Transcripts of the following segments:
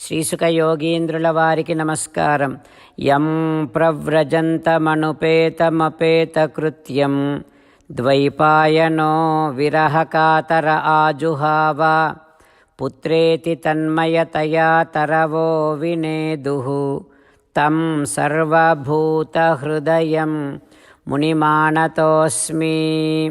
శ్రీసుఖ యోగీంద్రుల వారికి నమస్కారం. యం ప్రవ్రజంతమనుపేతమపేతకృత్యం. ద్వైపాయనో విరహకాతర ఆజుహావ. పుత్రేతి తన్మయతయా తరవో వినేదుః. తం సర్వభూతహృదయం. మునిమానతోస్మి.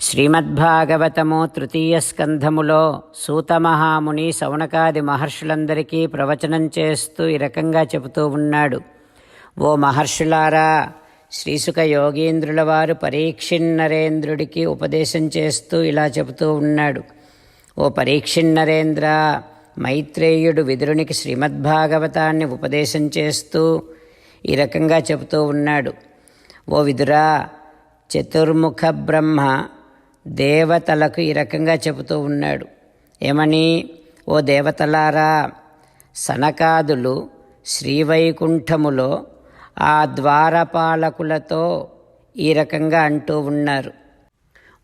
శ్రీమద్భాగవతము తృతీయ స్కంధములో సూతమహాముని సౌనకాది మహర్షులందరికీ ప్రవచనం చేస్తూ ఈ రకంగా చెబుతూ ఉన్నాడు. ఓ మహర్షులారా శ్రీసుక యోగీంద్రుల వారు పరీక్షిన్నరేంద్రుడికి ఉపదేశం చేస్తూ ఇలా చెబుతూ ఉన్నాడు. ఓ పరీక్షిన్నరేంద్ర మైత్రేయుడు విదురునికి శ్రీమద్భాగవతాన్ని ఉపదేశం చేస్తూ ఈ రకంగా చెబుతూ ఉన్నాడు. ఓ విదురా చతుర్ముఖ బ్రహ్మ దేవతలకు ఈ రకంగా చెబుతూ ఉన్నాడు. ఏమని? ఓ దేవతలారా సనకాదులు శ్రీవైకుంఠములో ఆ ద్వారపాలకులతో ఈ రకంగా అంటూ ఉన్నారు.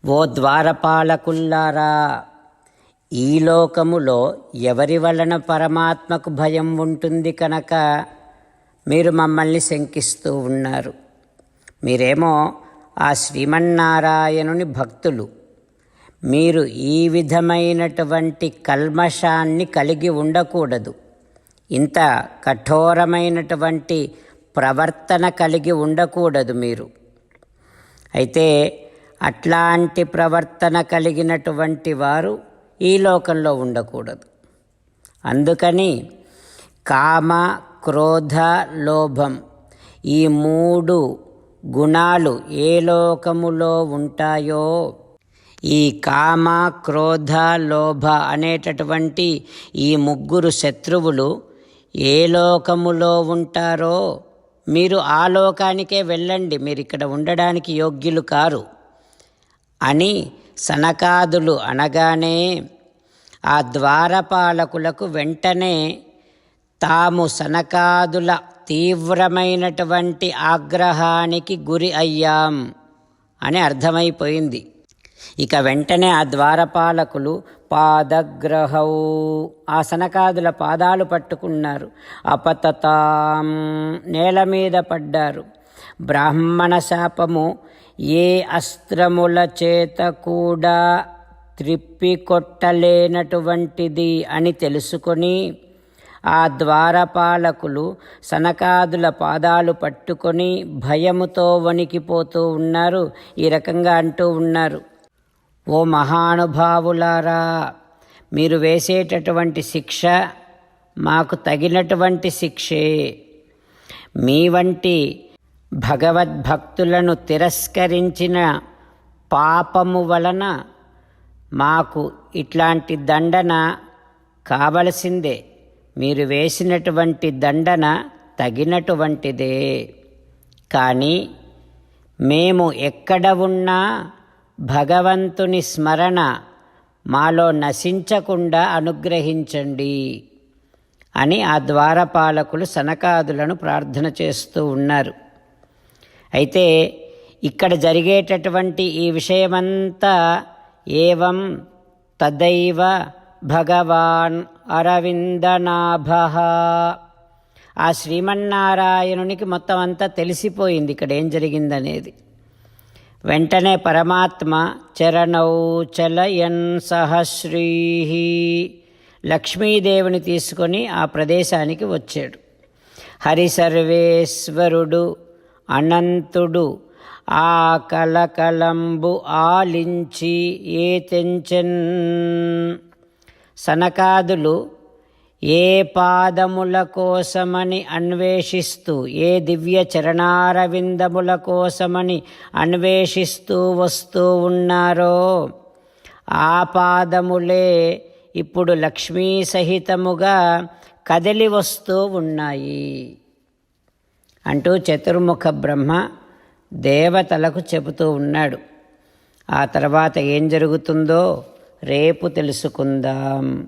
ఓ ద్వారపాలకుల్లారా ఈ లోకములో ఎవరి వలన పరమాత్మకు భయం ఉంటుంది కనుక మీరు మమ్మల్ని శంకిస్తూ ఉన్నారు. మీరేమో ఆ శ్రీమన్నారాయణుని భక్తులు. మీరు ఈ విధమైనటువంటి కల్మషాన్ని కలిగి ఉండకూడదు. ఇంత కఠోరమైనటువంటి ప్రవర్తన కలిగి ఉండకూడదు మీరు. అయితే అట్లాంటి ప్రవర్తన కలిగినటువంటి వారు ఈ లోకంలో ఉండకూడదు. అందుకని కామ క్రోధ లోభం ఈ మూడు గుణాలు ఏ లోకములో ఉంటాయో ఈ కామ క్రోధ లోభ అనేటటువంటి ఈ ముగ్గురు శత్రువులు ఏ లోకములో ఉంటారో మీరు ఆ లోకానికే వెళ్ళండి. మీరు ఇక్కడ ఉండడానికి యోగ్యులు కారు. అని సనకాదులు అనగానే ఆ ద్వారపాలకులకు వెంటనే తాము సనకాదుల తీవ్రమైనటువంటి ఆగ్రహానికి గురి అయ్యాం అని అర్థమైపోయింది. ఇక వెంటనే ఆ ద్వారపాలకులు పాదగ్రహౌ ఆ సనకాదుల పాదాలు పట్టుకున్నారు. అపతతాం నేల మీద పడ్డారు. బ్రాహ్మణ శాపము ఏ అస్త్రముల చేత కూడా త్రిప్పి కొట్టలేనటువంటిది అని తెలుసుకొని ఆ ద్వారపాలకులు సనకాదుల పాదాలు పట్టుకొని భయముతో వణికిపోతూ ఉన్నారు. ఈ రకంగా అంటూ ఉన్నారు. ఓ మహానుభావులారా మీరు వేసేటటువంటి శిక్ష మాకు తగినటువంటి శిక్షే. మీ వంటి భగవద్భక్తులను తిరస్కరించిన పాపము వలన మాకు ఇట్లాంటి దండన కావలసిందే. మీరు వేసినటువంటి దండన తగినటువంటిదే. కానీ మేము ఎక్కడ ఉన్నా భగవంతుని స్మరణ మాలో నశించకుండా అనుగ్రహించండి అని ఆ ద్వారపాలకులు సనకాదులను ప్రార్థన చేస్తూ ఉన్నారు. అయితే ఇక్కడ జరిగేటటువంటి ఈ విషయమంతా ఏవం తదైవ భగవాన్ అరవిందనాభ. ఆ శ్రీమన్నారాయణునికి మొత్తం అంతా తెలిసిపోయింది ఇక్కడ ఏం జరిగిందనేది. వెంటనే పరమాత్మ చరణౌ చలయన్ సహశ్రీ లక్ష్మీదేవిని తీసుకొని ఆ ప్రదేశానికి వచ్చాడు. హరి సర్వేశ్వరుడు అనంతుడు ఆ కలకలంబు ఆలించి ఏ తెంచెన్ సనకాదులు ఏ పాదముల కోసమని అన్వేషిస్తూ ఏ దివ్య చరణారవిందముల కోసమని అన్వేషిస్తూ వస్తూ ఉన్నారో ఆ పాదములే ఇప్పుడు లక్ష్మీ సహితముగా కదిలి వస్తూ ఉన్నాయి. అంటూ చతుర్ముఖ బ్రహ్మ దేవతలకు చెబుతూ ఉన్నాడు. ఆ తర్వాత ఏం జరుగుతుందో రేపు తెలుసుకుందాం.